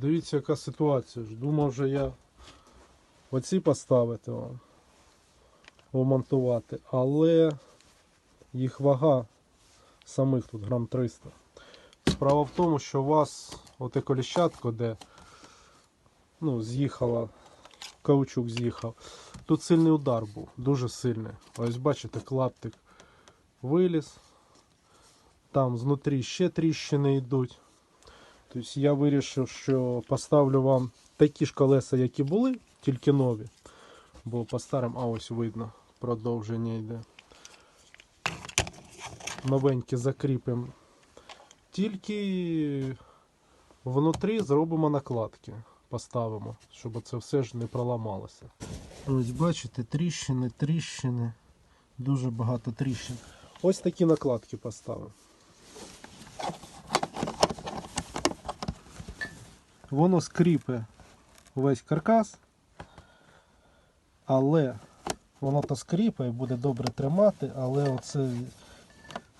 дивіться, яка ситуація. Думав вже я оці поставити вам, вмонтувати, але їх вага самих тут грам 300. Справа в тому, що у вас оте коліщатко, де ну, з'їхала, каучук з'їхав. Тут сильний удар був, дуже сильний. Ось бачите, клаптик виліз. Там знутрі ще тріщини йдуть. Тобто я вирішив, що поставлю вам такі ж колеса, які були, тільки нові. Бо по старим, а ось видно, продовження йде. Новенькі закріпимо. Тільки внутрі зробимо накладки. Поставимо, щоб це все ж не проламалося. Ось бачите, тріщини, тріщини. Дуже багато тріщин. Ось такі накладки поставив. Воно скріпе весь каркас, але воно то скріпе і буде добре тримати, але оце,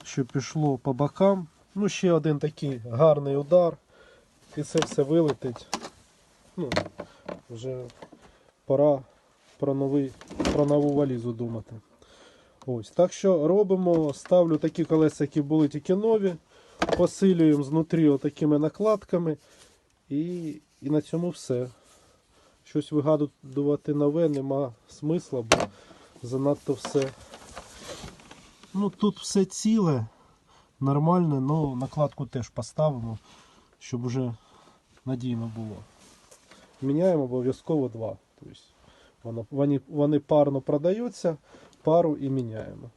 що пішло по бокам, ну ще один такий гарний удар, і це все вилетить. Ну, вже пора про, новий, про нову валізу думати. Ось. Так що робимо, ставлю такі колеса, які були тільки нові, посилюємо знутрі отакими накладками. І, і на цьому все. Щось вигадувати нове нема смисла, бо занадто все. Ну тут все ціле, нормальне, але накладку теж поставимо, щоб уже надійно було. Міняємо обов'язково два. Тобто вони, вони парно продаються, пару і міняємо.